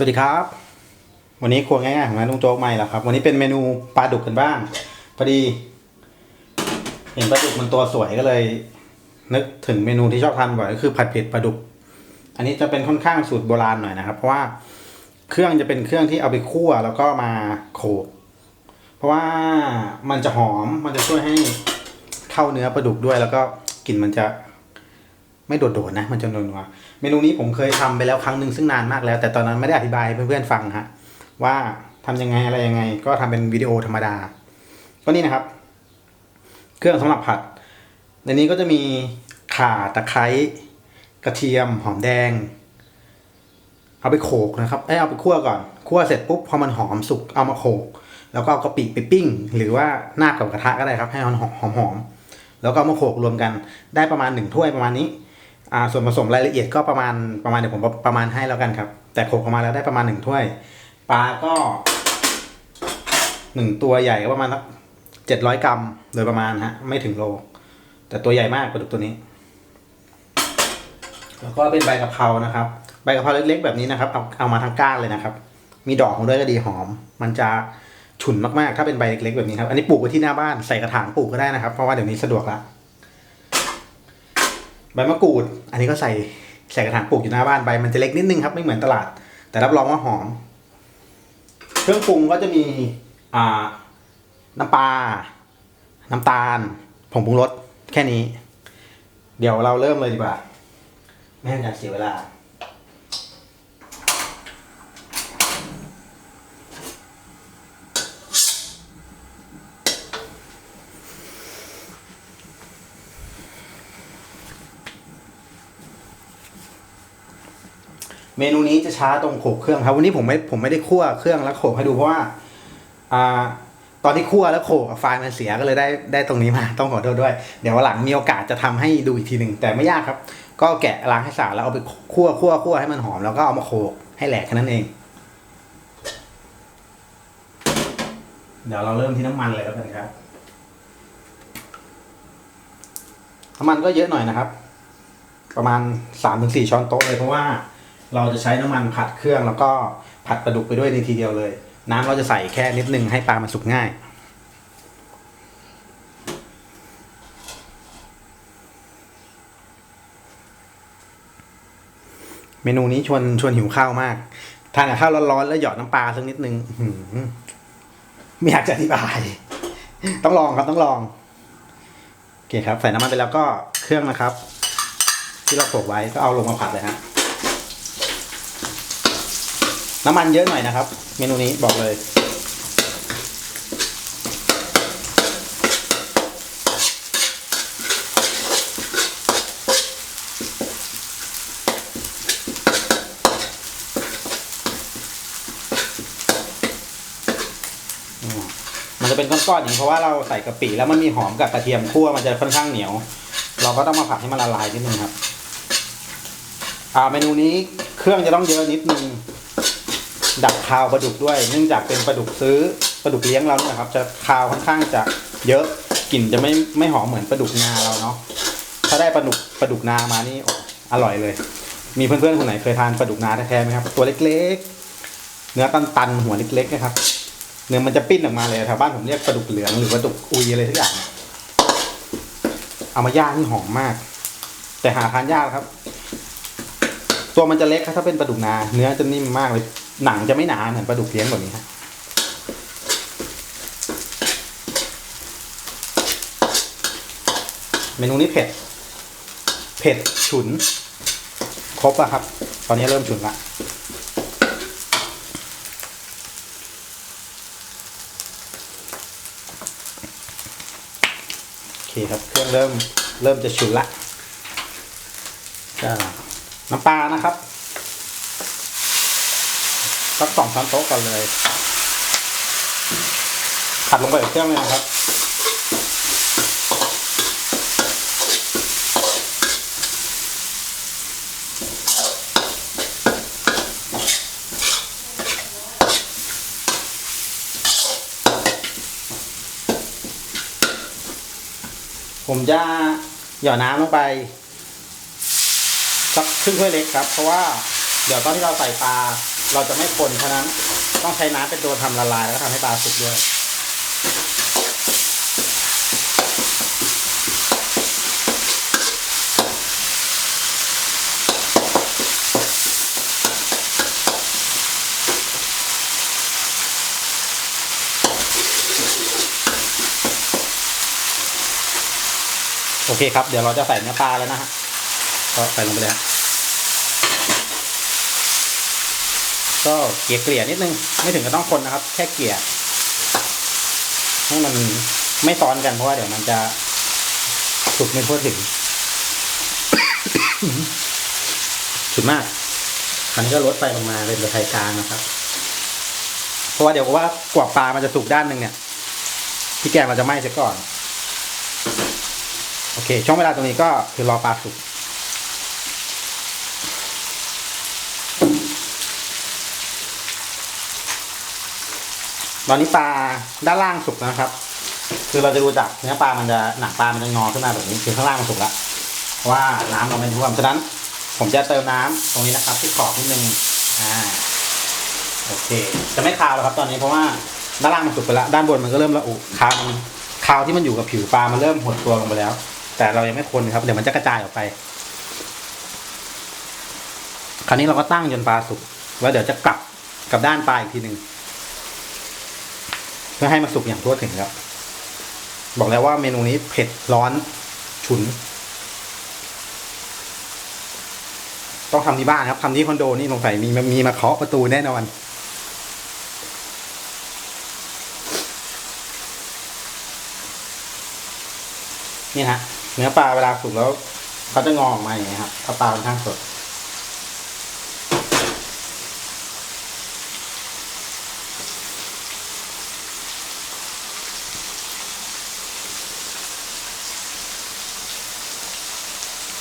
สวัสดีครับ วันนี้ครัวง่ายๆของร้านลุงโจ๊กใหม่แล้วครับ วันนี้เป็นเมนูปลาดุกกันบ้าง พอดี เห็นปลาดุกมันตัวสวยก็เลย นึกถึงเมนูที่ชอบทานบ่อยก็คือผัดเผ็ดปลาดุก อันนี้จะเป็นค่อนข้างสูตรโบราณหน่อยนะครับ เพราะว่าเครื่องจะเป็นเครื่องที่เอาไปคั่วแล้วก็มาโขลกเพราะว่ามันจะหอมมันจะช่วยให้เข้าเนื้อปลาดุกด้วย แล้วก็กลิ่นมันจะ ไม่โดดๆนะ มันจะนัวเมนูนี้ผมเคยทำไปแล้วครั้งหนึ่งซึ่งนานมากแล้ว แต่ตอนนั้นไม่ได้อธิบายเพื่อนๆฟังฮะว่าทำยังไงอะไรยังไง ก็ทำเป็นวิดีโอธรรมดา ก็นี่นะครับ เครื่องสำหรับผัด ในนี้ก็จะมีข่าตะไคร้กระเทียมหอมแดง เอาไปโขกนะครับเอ้เอาไปคั่วก่อนคั่วเสร็จปุ๊บพอมันหอมสุกเอามาโขกแล้วก็เอากะปิไปปิ้ง หรือว่าหน้ากับกระทะก็ได้ครับ ให้มันหอมหอมแล้วก็เอามาโขกรวมกันได้ประมาณหนึ่งถ้วยประมาณนี้ อ่าส่วนผสมรายละเอียดก็ประมาณประมาณเดี๋ยวผมประมาณให้แล้วกันครับ แต่โขกออกมาแล้วได้ประมาณหนึ่งถ้วยปลาก็หนึ่งตัวใหญ่ก็ประมาณสักเจ็ดร้อยกรัมโดยประมาณฮะไม่ถึงโล แต่ตัวใหญ่มากปลาดุกตัวนี้ แล้วก็เป็นใบกะเพรานะครับ ใบกะเพราเล็กๆแบบนี้นะครับเอาเอามาทั้งก้านเลยนะครับ มีดอกมาด้วยก็ดีหอม มันจะฉุนมากๆ ถ้าเป็นใบเล็กๆแบบนี้ครับ อันนี้ปลูกไว้ที่หน้าบ้านใส่กระถางปลูกก็ได้นะครับ เพราะว่าเดี๋ยวนี้สะดวกละ บมะกรูด อันนี้ก็ใส่ใส่กระถางปลูกอยู่หน้าบ้านใบมันจะเล็กนิดนึงครับไม่เหมือนตลาด แต่รับรองว่าหอม เครื่องปรุงก็จะมีอ่าน้ำปลา น้ำตาล ผงปรุงรสแค่นี้ เดี๋ยวเราเริ่มเลยดีกว่า ไม่ให้การเสียเวลา เมนูนี้จะช้าตรงโขกเครื่องครับ วันนี้ผมไม่ผมไม่ได้คั่วเครื่องแล้วโขกให้ดูเพราะว่าอ่าตอนที่คั่วแล้วโขกไฟล์มันเสียก็เลยได้ได้ตรงนี้มาต้องขอโทษด้วย เดี๋ยววันหลังมีโอกาสจะทำให้ดูอีกทีหนึ่งแต่ไม่ยากครับ ก็แกะล้างให้สะอาดแล้วเอาไปคั่วคั่วคั่วให้มันหอมแล้วก็เอามาโขกให้แหลกแค่นั้นเอง เดี๋ยวเราเริ่มที่น้ำมันเลยแล้วกันครับน้ำมันก็เยอะหน่อยนะครับ ประมาณสามถึงสี่ช้อนโต๊ะเลยเพราะว่า เราจะใช้น้ำมันผัดเครื่องแล้วก็ผัดปลาดุกไปด้วยในทีเดียวเลย น้ำเราจะใส่แค่นิดนึงให้ปลามันสุกง่ายเมนูนี้ชวนชวนหิวข้าวมาก ทานกับข้าวร้อนๆแล้วหยอดน้ำปลาสักนิดนึงไม่อยากจะอธิบาย ต้องลองครับต้องลองโอเคครับ ใส่น้ำมันไปแล้วก็เครื่องนะครับ ที่เราโขลกไว้ก็เอาลงมาผัดเลยฮะ น้ำมันเยอะหน่อยนะครับ เมนูนี้บอกเลยมมันจะเป็นก้อนๆอย่างนี้เพราะว่าเราใส่กะปิแล้วมันมีหอมกับกระเทียมคั่วมันจะค่อนข้างเหนียว เราก็ต้องมาผัดให้มันละลายนิดนึงครับ อ่าเมนูนี้เครื่องจะต้องเยอะนิดนึง ดับคาวปลาดุกด้วย เนื่องจากเป็นปลาดุกซื้อปลาดุกเลี้ยงเราเนี่ยครับ จะคาวค่อนข้างจะเยอะกลิ่นจะไม่ไม่หอมเหมือนปลาดุกนาเราเนาะถ้าได้ปลาดุกปลาดุกนามานี่ออร่อยเลย มีเพื่อนๆคนไหนเคยทานปลาดุกนาแท้ๆไหมครับ ตัวเล็กๆ เนื้อตันๆหัวเล็กๆนะครับ เนื้อมันจะปิ้นออกมาเลยแถวบ้านผมเรียกปลาดุกเหลืองหรือปลาดุกอุยอะไรทุกอย่างเอามาย่างนี่หอมมาก แต่หาทานยากครับ ตัวมันจะเล็กครับถ้าเป็นปลาดุกนา เนื้อจะนิ่มมากเลย หนังจะไม่หนาเหมือนปลาดุกเลี้ยงแบบนี้ครับเมนูนี้เผ็ด เผ็ดฉุน ครบอะครับ ตอนนี้เริ่มฉุนละโอเคครับเครื่องเริ่มเริ่มจะฉุนละน้ำปลานะครับ สักสองช้อนโต๊ะก่อนเลย ผัดลงไปกับเครื่องเลยนะครับ ผมจะหย่อน้ำลงไป สักครึ่งถ้วยเล็กครับ เพราะว่าเดี๋ยวตอนที่เราใส่ปลา เราจะไม่คนฉะนั้นต้องใช้น้ำเป็นตัวทำละลาย แล้วก็ทำให้ปลาสุกด้วยโอเคครับ เดี๋ยวเราจะใส่เนื้อปลาแล้วนะฮะก็ใส่ลงไปเลยฮะ ก็เกลี่ยเกลี่ยนิดนึง ไม่ถึงกับต้องคนนะครับ แค่เกลี่ยให้มันไม่ซ้อนกันเพราะว่าเดี๋ยวมันจะสุกไม่ทั่วถึงสุดมากคราวนี้ก็ลดไฟลงมาเป็นไฟกลางนะครับ เพราะว่าเดี๋ยวว่ากว่าปลามันจะสุกด้านหนึ่งเนี่ยพี่แกงเราจะไหม้เสียก่อน โอเค ช่วงเวลาตรงนี้ก็คือรอปลาสุก ตอนนี้ปลาด้านล่างสุกนะครับ คือเราจะดูจากเนื้อปลามันจะหนังปลามันจะงอขึ้นมาแบบนี้คือข้างล่างมันสุกแล้วว่าน้ำเราไม่ท่วมฉะนั้น ผมจะเติมน้ำตรงนี้นะครับ ที่ขอบนิดนึงอ่าโอเค จะไม่คาวแล้วครับ ตอนนี้เพราะว่าด้านล่างมันสุกไปแล้วด้านบนมันก็เริ่มระอุคาวมันคาวที่มันอยู่กับผิวปลามันเริ่มหดตัวลงไปแล้ว แต่เรายังไม่คนครับเดี๋ยวมันจะกระจายออกไป คราวนี้เราก็ตั้งจนปลาสุกแล้วเดี๋ยวจะกลับกับด้านปลาอีกทีหนึ่ง เพื่อให้มันสุกอย่างทั่วถึงครับ บอกแล้วว่าเมนูนี้เผ็ดร้อนฉุน ต้องทำที่บ้านครับทำที่คอนโดนี่สงสัยมีมีมาเคาะประตูแน่นอนนี่นะเนื้อปลาเวลาสุกแล้วเขาจะงอออกมาอย่างนี้ครับถ้าปลาค่อนข้างสด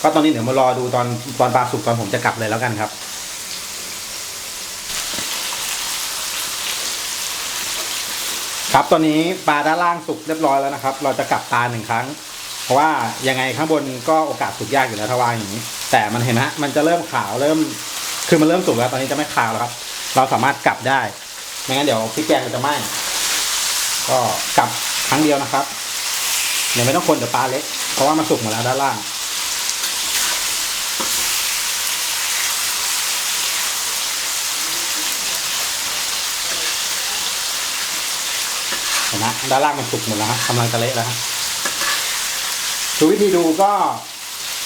ก็ตอนนี้เดี๋ยวมารอดูตอนตอนปลาสุกตอนผมจะกลับเลยแล้วกันครับ ครับตอนนี้ปลาด้านล่างสุกเรียบร้อยแล้วนะครับ เราจะกลับตาหนึ่งครั้ง เพราะว่ายังไงข้างบนก็โอกาสสุกยากอยู่แล้วถ้าวางอย่างนี้ แต่มันเห็นฮะมันจะเริ่มขาวเริ่ม คือมันเริ่มสุกแล้วตอนนี้จะไม่ขาวแล้วครับ เราสามารถกลับได้ไม่งั้นเดี๋ยวพริกแกงมันจะไหม้ก็กลับครั้งเดียวนะครับเดี๋ยวไม่ต้องคนเดี๋ยวปลาเล็กเพราะว่ามันสุกหมดแล้วด้านล่าง ห็นไหมด้านล่างมันสุกหมดแล้วฮะกำลังจะเละแล้วฮะดูวิธีดูก็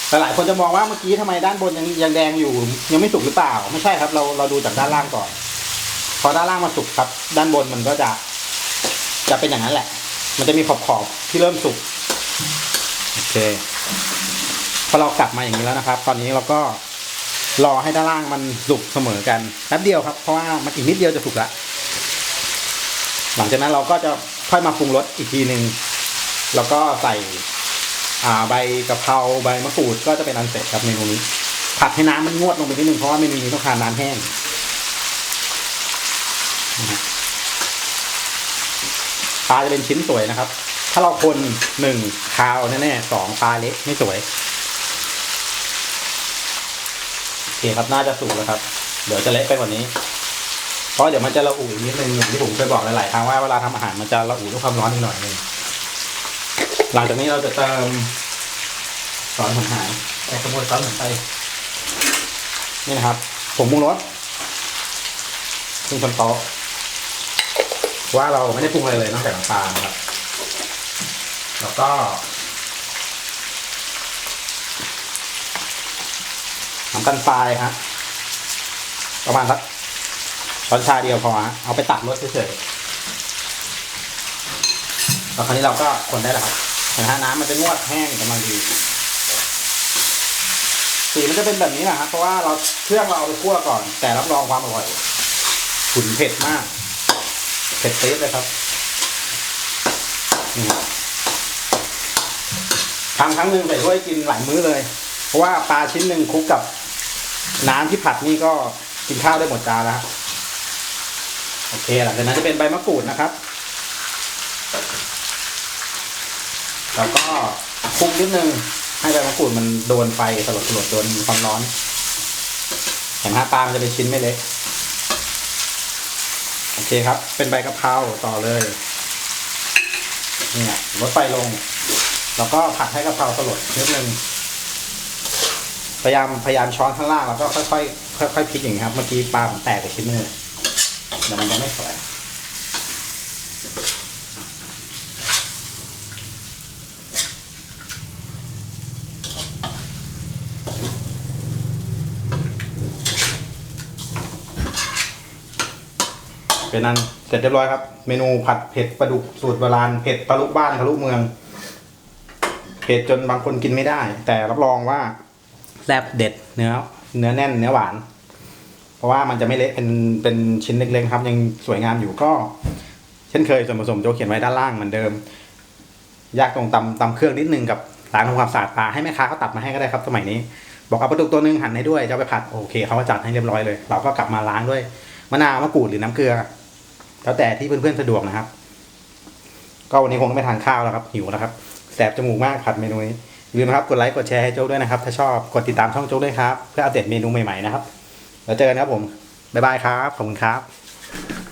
หลายๆคนจะมองว่าเมื่อกี้ทำไมด้านบนยังยังแดงอยู่ ยังไม่สุกหรือเปล่า ไม่ใช่ครับ เราเราดูจากด้านล่างก่อน พอด้านล่างมันสุกครับ ด้านบนมันก็จะ จะเป็นอย่างนั้นแหละ มันจะมีขอบขอบที่เริ่มสุกโอเคพอเรากลับมาอย่างนี้แล้วนะครับ ตอนนี้เราก็รอให้ด้านล่างมันสุกเสมอกันแป๊บเดียวครับเพราะว่ามันอีกนิดเดียวจะสุกละหลังจากนั้นเราก็จะ ค่อยมาปรุงรสอีกทีหนึ่งแล้วก็ใส่าใบกะเพราใบมะกรูดก็จะเป็นอันเสร็จครับเมนูนี้ ผัดให้น้ำมันงวดลงไปนิดนึงเพราะว่าเมนูนี้ต้องการน้ำแห้งปลาจะเป็นชิ้นสวยนะครับ ถ้าเราคนหนึ่งคาวแน่ๆสองปลาเละไม่สวยโอเคครับน่าจะสุกแล้วครับ เดี๋ยวจะเละไปกว่านี้ เพราะเดี๋ยวมันจะระอุอีกนิดนึงอย่างที่ผมเคยบอกหลายๆครั้งว่าเวลาทำอาหารมันจะระอุด้วยความร้อนนิดหน่อยนึงหลังจากนี้เราจะเติมซอสผมหายแต่ขโมยซอสผมไปนี่นะครับผมปรุงรสครึ่งช้อนโต๊ะว่าเราไม่ได้ปรุงอะไรเลยนอกจากน้ำตาลครับ แล้วก็น้ำตาลทรายฮะประมาณสัก ช้อนชาเดียวพอฮะเอาไปตัดรสเฉยๆแล้วคราวนี้เราก็คนได้แล้วครับเห็นฮะน้ำมันจะนวดแห้งกำลังดีสีมันจะเป็นแบบนี้แหละครับเพราะว่าเราเครื่องเราเอาไปคั่วก่อน แต่รับรองความอร่อยขุนเผ็ดมาก เผ็ดเต๊ดเลยครับทำครั้งหนึ่งใส่ถ้วยกินหลายมื้อเลย เพราะว่าปลาชิ้นหนึ่งคลุกกับน้ำที่ผัดนี่ก็กินข้าวได้หมดจานแล้ว โอเคหลังจากนั้นจะเป็นใบมะกรูดนะครับ แล้วก็คลุกนิดนึงให้ใบมะกรูดมันโดนไฟสลดสลดโดนความร้อนเห็นไหมปลามันจะเป็นชิ้นไม่เล็กโอเคครับ เป็นใบกะเพราต่อเลยเนี่ยลดไฟลง แล้วก็ผัดให้กะเพราสลดนิดนึงพยายามพยายามช้อนข้างล่างแล้วก็ค่อยๆค่อยๆพลิกอย่างนี้ครับ เมื่อกี้ปลาผมแตกไปชิ้นนึง เลยเดี๋ยวมันจะไม่สวยเป็นนั้นเสร็จเรียบร้อยครับ เมนูผัดเผ็ดปลาดุกสูตรโบราณเผ็ดทะลุบ้านทะลุเมืองเผ็ดจนบางคนกินไม่ได้ แต่รับรองว่าแซ่บเด็ดเนื้อ เนื้อแน่นเนื้อหวาน เพราะว่ามันจะไม่เละเป็นเป็นชิ้นเล็กๆครับยังสวยงามอยู่ก็ เช่นเคยส่วนผสมโจเขียนไว้ด้านล่างเหมือนเดิม ยากตรงตำตำเครื่องนิดนึงกับร้านทำความสะอาดปลาให้แม่ค้าเขาตัดมาให้ก็ได้ครับสมัยนี้ บอกเอาปลาดุกตัวหนึงหั่นให้ด้วยจะไปผัดโอเคเขาก็จัดให้เรียบร้อยเลย เราก็กลับมาล้างด้วยมะนาวมะกรูดหรือน้ำเกลือ แล้วแต่ที่เพื่อนๆสะดวกนะครับ ก็วันนี้คงต้องไปทานข้าวแล้วครับหิวแล้วครับแสบจมูกมากผัดเมนูนี้อย่าลืมนะครับกดไลค์กดแชร์ให้โจ๊กด้วยนะครับ ถ้าชอบกดติดตามช่องโจ๊กด้วยครับ เพื่ออัปเดตเมนูใหม่ๆนะครับ แล้วเจอกันครับผม บ๊ายบายครับ ขอบคุณครับ